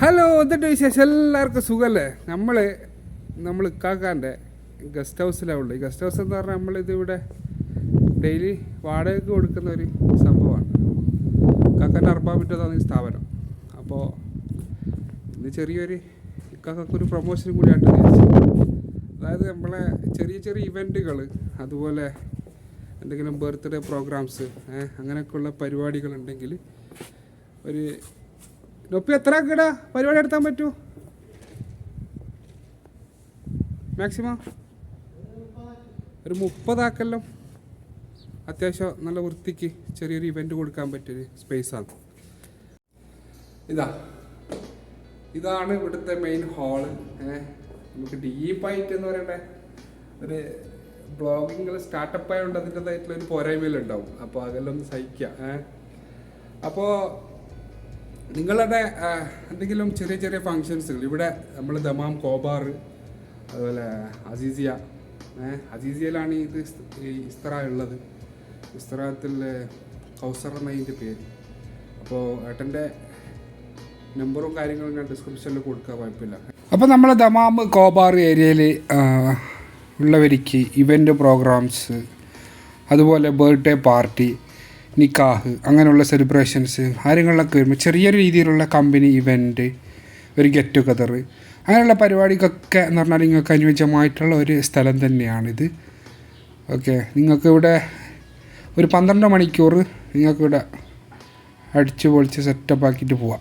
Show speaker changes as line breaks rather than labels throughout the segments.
Hello എന്നിട്ട് വിശേഷം? എല്ലാവർക്കും സുഖമല്ലേ നമ്മൾ നമ്മൾ ഇക്കാക്കാന്റെ ഗസ്റ്റ് ഹൗസിലാണ് ഉള്ളത് ഈ ഗസ്റ്റ് ഹൗസ് എന്ന് പറഞ്ഞാൽ നമ്മളിത് ഇവിടെ ഡെയിലി വാടകയ്ക്ക് കൊടുക്കുന്ന ഒരു സംഭവമാണ്. ഇക്കാക്കാന്റെ അർബാബിന്റെതാണ് ഈ സ്ഥാപനം. അപ്പോൾ ഇന്ന് ചെറിയൊരു ഇക്കാക്കൊരു പ്രൊമോഷൻ കൂടിയായിട്ട് അതായത് നമ്മളെ ചെറിയ ചെറിയ ഇവന്റുകൾ അതുപോലെ എന്തെങ്കിലും ബർത്ത്ഡേ പ്രോഗ്രാംസ് അങ്ങനെയൊക്കെയുള്ള പരിപാടികളുണ്ടെങ്കിൽ ഒരു നൊപ്പി എത്ര കിട പരിപാടി എടുത്താൻ പറ്റൂ? മാക്സിമം ഒരു മുപ്പതാക്കെല്ലാം അത്യാവശ്യം നല്ല വൃത്തിക്ക് ചെറിയൊരു ഇവന്റ് കൊടുക്കാൻ പറ്റിയൊരു സ്പേസാണ് ഇതാ. ഇതാണ് ഇവിടുത്തെ മെയിൻ ഹാൾ നമുക്ക് ഡീപ്പായിട്ട് എന്ന് പറയണ്ടേ? ഒരു ബ്ലോഗിങ്ങൾ സ്റ്റാർട്ടപ്പ് ആയതുകൊണ്ട് അതിന്റെതായിട്ടുള്ള ഒരു പോരായ്മയിലുണ്ടാവും. അപ്പോൾ അതെല്ലാം ഒന്ന് സഹിക്കുക അപ്പോൾ നിങ്ങളുടെ എന്തെങ്കിലും ചെറിയ ചെറിയ ഫങ്ഷൻസുകൾ ഇവിടെ നമ്മൾ ദമാം കോബാർ അതുപോലെ അസീസിയ അസീസിയയിലാണ് ഇത് ഈ ഇസ്തറ ഉള്ളത്. ഇസ്തറത്തിൽ കൗസർ എന്നതിന്റെ പേര്. അപ്പോൾ ഏട്ടന്റെ നമ്പറും കാര്യങ്ങളും ഞാൻ ഡിസ്ക്രിപ്ഷനിൽ കൊടുക്കുക കുഴപ്പമില്ല. അപ്പോൾ നമ്മൾ ദമാം കോബാർ ഏരിയയിൽ ഉള്ളവർക്ക് ഇവന്റ് പ്രോഗ്രാംസ് അതുപോലെ ബർത്ത്ഡേ പാർട്ടി നിക്കാഹ് അങ്ങനെയുള്ള സെലിബ്രേഷൻസ് കാര്യങ്ങളിലൊക്കെ വരുമ്പോൾ ചെറിയൊരു രീതിയിലുള്ള കമ്പനി ഇവന്റ് ഒരു ഗെറ്റ് ടുഗദർ അങ്ങനെയുള്ള പരിപാടിക്കൊക്കെ എന്ന് പറഞ്ഞാൽ നിങ്ങൾക്ക് അനുയോജ്യമായിട്ടുള്ള ഒരു സ്ഥലം തന്നെയാണിത്. ഓക്കെ നിങ്ങൾക്ക് ഇവിടെ ഒരു പന്ത്രണ്ട് മണിക്കൂർ നിങ്ങൾക്കിവിടെ അടിച്ച് പൊളിച്ച് സെറ്റപ്പ് ആക്കിയിട്ട് പോവാം.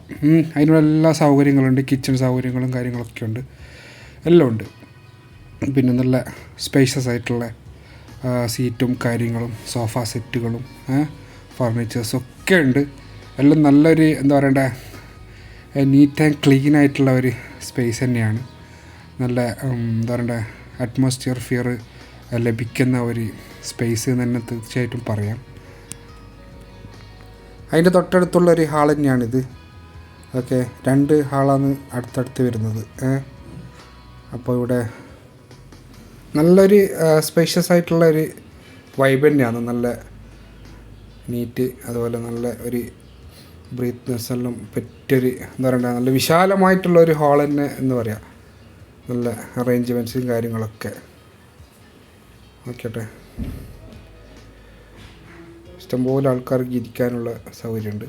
അതിനുള്ള എല്ലാ സൗകര്യങ്ങളുണ്ട് കിച്ചൺ സൗകര്യങ്ങളും കാര്യങ്ങളൊക്കെ ഉണ്ട്. എല്ലാം ഉണ്ട്. പിന്നെ നല്ല സ്പേഷ്യസ് ആയിട്ടുള്ള സീറ്റും കാര്യങ്ങളും സോഫ സെറ്റുകളും ഫർണിച്ചേഴ്സും ഒക്കെ ഉണ്ട്. എല്ലാം നല്ലൊരു എന്താ പറയണ്ടേ നീറ്റ് ആൻഡ് ക്ലീൻ ആയിട്ടുള്ള ഒരു സ്പേസ് തന്നെയാണ്. നല്ല എന്താ പറയണ്ടേ അറ്റ്മോസ്ഫിയർ ഫിയർ ലഭിക്കുന്ന ഒരു സ്പേസ് തന്നെ തീർച്ചയായിട്ടും പറയാം. അതിന്റെ തൊട്ടടുത്തുള്ള ഒരു ഹാൾ തന്നെയാണിത്. ഓക്കെ രണ്ട് ഹാളാണ് അടുത്തടുത്ത് വരുന്നത് അപ്പോൾ ഇവിടെ നല്ലൊരു സ്പേഷ്യസ് ആയിട്ടുള്ള ഒരു വൈബ് തന്നെയാണ്. നല്ല നീറ്റ് അതുപോലെ നല്ല ഒരു ബ്രീത്ത്നെസ് എല്ലാം പറ്റിയൊരു എന്താ പറയുക നല്ല വിശാലമായിട്ടുള്ള ഒരു ഹാൾ തന്നെ എന്ന് പറയാം. നല്ല അറേഞ്ച്മെന്റ്സും കാര്യങ്ങളൊക്കെ. നോക്കട്ടെ ഇഷ്ടംപോലെ ആൾക്കാർക്ക് ഇരിക്കാനുള്ള സൗകര്യമുണ്ട്.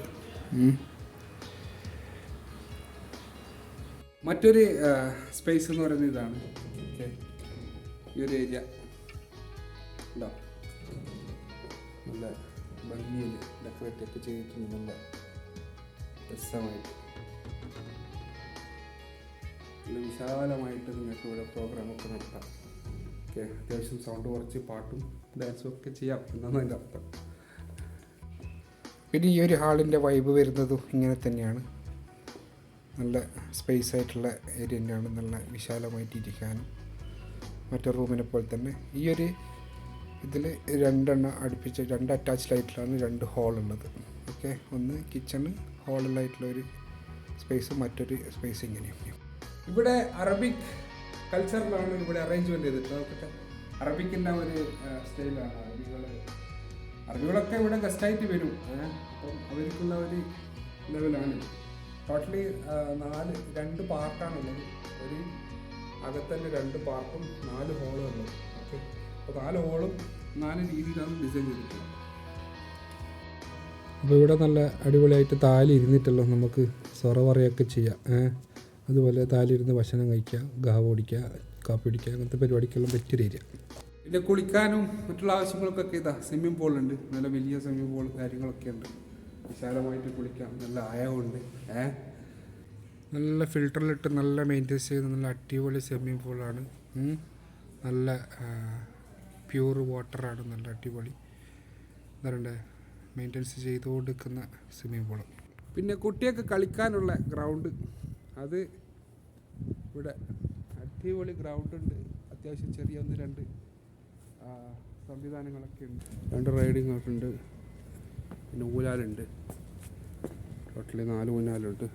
മറ്റൊരു സ്പേസ് എന്ന് പറയുന്നത് ഇതാണ്. ഈ ഒരു ഏരിയ ഉണ്ടോ നല്ല ഭംഗിയിൽ ഡെക്കറേറ്റ് ഒക്കെ ചെയ്തിട്ടുണ്ട് നല്ല രസമായിട്ട്. വിശാലമായിട്ട് നിങ്ങൾക്ക് ഇവിടെ പ്രോഗ്രാമൊക്കെ നടത്താം. ഓക്കെ അത്യാവശ്യം സൗണ്ട് കുറച്ച് പാട്ടും ഡാൻസും ഒക്കെ ചെയ്യാം എന്നാണ് അർത്ഥം. പിന്നെ ഈ ഒരു ഹാളിന്റെ വൈബ് വരുന്നതും ഇങ്ങനെ തന്നെയാണ്. നല്ല സ്പേസ് ആയിട്ടുള്ള ഏരിയ തന്നെയാണ് നല്ല വിശാലമായിട്ട് ഇരിക്കാനും മറ്റേ റൂമിനെ പോലെ തന്നെ ഈ ഒരു ഇതിൽ രണ്ടെണ്ണം അടുപ്പിച്ച് രണ്ട് അറ്റാച്ച് ലൈറ്റിലാണ് രണ്ട് ഹോൾ ഉള്ളത്. ഓക്കെ ഒന്ന് കിച്ചണ് ഹോളിലായിട്ടുള്ള ഒരു സ്പേസ് മറ്റൊരു സ്പേസ് ഇങ്ങനെയാണ് ഇവിടെ അറബിക് കൾച്ചറിലാണ് ഇവിടെ അറേഞ്ച്മെന്റ് ചെയ്തിട്ട് നോക്കട്ടെ. അറബിക്കിന്റെ ഒരു സ്റ്റൈലാണ് അറബികൾ അറബികളൊക്കെ ഇവിടെ ഗസ്റ്റായിട്ട് വരും. അപ്പം അവർക്കുള്ള ഒരു ലെവലാണ് ടോട്ടലി നാല് രണ്ട് പാർട്ടാണുള്ളത് ഒരു അകത്തന്നെ രണ്ട് പാർട്ടും നാല് ഹോളും ഉള്ളത്. നാല് ഹോളും നാല് രീതിയിലാണ് ഡിസൈൻ ചെയ്തിട്ടുള്ളത് അപ്പോൾ ഇവിടെ നല്ല അടിപൊളിയായിട്ട് താലി ഇരുന്നിട്ടല്ലോ നമുക്ക് സൊറ ചെയ്യാം. ഏ? അതുപോലെ താലി ഇരുന്ന് ഭക്ഷണം കഴിക്കുക ഗാവ് ഓടിക്കുക കാപ്പി കുടിക്കുക അങ്ങനത്തെ പരിപാടിക്കെല്ലാം പറ്റിയൊരു ഏരിയ പിന്നെ കുളിക്കാനും മറ്റുള്ള ആവശ്യങ്ങൾക്കൊക്കെ ഇതാ സ്വിമ്മിംഗ് പൂൾ ഉണ്ട്. നല്ല വലിയ സ്വിമ്മിംഗ് പൂൾ കാര്യങ്ങളൊക്കെ ഉണ്ട്. വിശാലമായിട്ട് കുളിക്കാം. നല്ല ആയവുണ്ട്. ഏ? നല്ല ഫിൽറ്ററിലിട്ട് നല്ല മെയിന്റെയിൻസ് ചെയ്ത് നല്ല അടിപൊളി സ്വിമ്മിംഗ് പൂളാണ് നല്ല പ്യൂർ വാട്ടറാണ് നല്ല അടിപൊളി. എന്താ മെയിന്റനൻസ് ചെയ്തുകൊടുക്കുന്ന നിൽക്കുന്ന സ്വിമ്മിംഗ് പൂൾ പിന്നെ കുട്ടിയൊക്കെ കളിക്കാനുള്ള ഗ്രൗണ്ട് അത് ഇവിടെ അടിപൊളി ഗ്രൗണ്ട് ഉണ്ട്. അത്യാവശ്യം ചെറിയ ഒന്ന് രണ്ട് സംവിധാനങ്ങളൊക്കെ ഉണ്ട്. രണ്ട് റൈഡിങ് ഒക്കെ ഉണ്ട്. പിന്നെ ഊലാലുണ്ട് ടോട്ടലി നാല് ഊഞ്ഞാലുണ്ട്.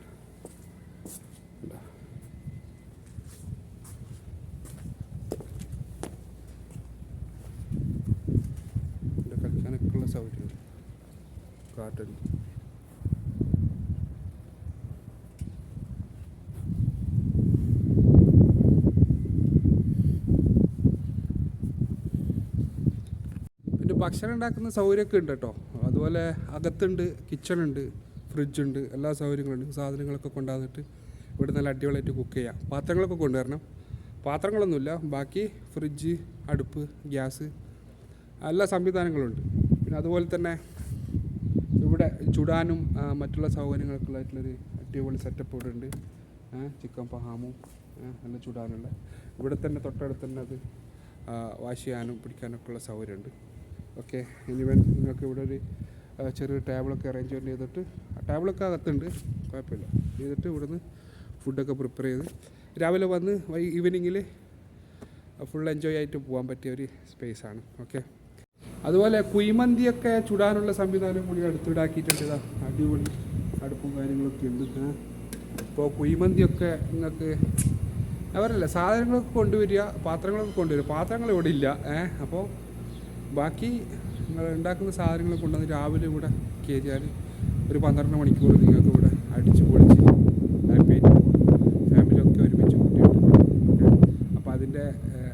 കാറ്റടിക്കും പിന്നെ ഭക്ഷണം ഉണ്ടാക്കുന്ന സൗകര്യമൊക്കെ ഉണ്ട് കേട്ടോ. അതുപോലെ അകത്തുണ്ട് കിച്ചണുണ്ട് ഫ്രിഡ്ജുണ്ട് എല്ലാ സൗകര്യങ്ങളുണ്ട്. സാധനങ്ങളൊക്കെ കൊണ്ടുവന്നിട്ട് ഇവിടെ നല്ല അടിപൊളിയായിട്ട് കുക്ക് ചെയ്യാം. പാത്രങ്ങളൊക്കെ കൊണ്ടുവരണം. പാത്രങ്ങളൊന്നുമില്ല. ബാക്കി ഫ്രിഡ്ജ് അടുപ്പ് ഗ്യാസ് എല്ലാ സംവിധാനങ്ങളുണ്ട്. പിന്നെ അതുപോലെ തന്നെ ഇവിടെ ചുടാനും മറ്റുള്ള സൗകര്യങ്ങൾക്കുള്ളതായിട്ടുള്ളൊരു അടിപൊളി സെറ്റപ്പ് ഇവിടെ ഉണ്ട്. ചിക്കൻ പഹാമും നല്ല ചുടാനുള്ള. ഇവിടെ തന്നെ തൊട്ടടുത്ത് തന്നെ അത് വാഷ് ചെയ്യാനും പിടിക്കാനൊക്കെ ഉള്ള സൗകര്യമുണ്ട്. ഓക്കെ ഇനിവൻ നിങ്ങൾക്ക് ഇവിടെ ഒരു ചെറിയൊരു ടേബിളൊക്കെ അറേഞ്ച്മെന്റ് ചെയ്തിട്ട് ആ ടേബിളൊക്കെ അകത്തുണ്ട് കുഴപ്പമില്ല. ചെയ്തിട്ട് ഇവിടുന്ന് ഫുഡൊക്കെ പ്രിപ്പയർ ചെയ്ത് രാവിലെ വന്ന് വൈ ഈവനിങ്ങിൽ ഫുൾ എൻജോയ് ആയിട്ട് പോകാൻ പറ്റിയ ഒരു സ്പേസാണ് ഓക്കെ അതുപോലെ കുഴിമന്തിയൊക്കെ ചുടാനുള്ള സംവിധാനം കൂടി അടുത്തിടാക്കിയിട്ടുണ്ട് അടിപൊളി അടുപ്പും കാര്യങ്ങളൊക്കെ ഉണ്ട്. ഇപ്പോൾ കുഴിമന്തിയൊക്കെ നിങ്ങൾക്ക് അവരല്ല സാധനങ്ങളൊക്കെ കൊണ്ടുവരിക പാത്രങ്ങളൊക്കെ കൊണ്ടുവരിക. പാത്രങ്ങൾ ഇവിടെ ഇല്ല ഏഹ് അപ്പോൾ ബാക്കി നിങ്ങൾ ഉണ്ടാക്കുന്ന സാധനങ്ങൾ കൊണ്ടുവന്ന് രാവിലെ ഇവിടെ കയറിയാൽ ഒരു പന്ത്രണ്ട് മണിക്കൂർ നിങ്ങൾക്ക് ഇവിടെ അടിച്ചു പൊളിച്ച് ഹാപ്പിയായിട്ട് ഫാമിലിയൊക്കെ ഒരുമിച്ച് കൂട്ടിയിട്ട് അപ്പോൾ അതിന്റെ ഏഹ്,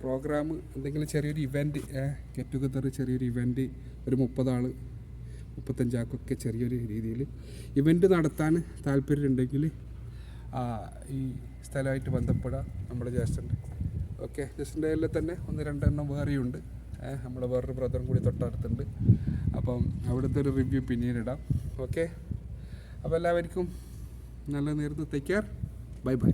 പ്രോഗ്രാം എന്തെങ്കിലും ചെറിയൊരു ഇവന്റ് ഗെറ്റ് ടുഗദർ ചെറിയൊരു ഇവന്റ് ഒരു മുപ്പതാൾ മുപ്പത്തഞ്ചാൾക്കൊക്കെ ചെറിയൊരു രീതിയിൽ ഇവന്റ് നടത്താൻ താല്പര്യമുണ്ടെങ്കിൽ ഈ സ്ഥലമായിട്ട് ബന്ധപ്പെടാം നമ്മുടെ ജ്യേഷ്ഠന്റെ. ഓക്കെ ജ്യേഷ്ഠന്റെ കയ്യിൽ തന്നെ ഒന്ന് രണ്ടെണ്ണം വേറെയുണ്ട്. നമ്മുടെ വേറൊരു ബ്രദറും കൂടി തൊട്ടടുത്തുണ്ട്. അപ്പം അവിടുത്തെ ഒരു റിവ്യൂ പിന്നീട് ഇടാം. ഓക്കെ അപ്പോൾ എല്ലാവർക്കും നല്ല നേരത്തെ തയ്ക്കാർ ബൈ ബൈ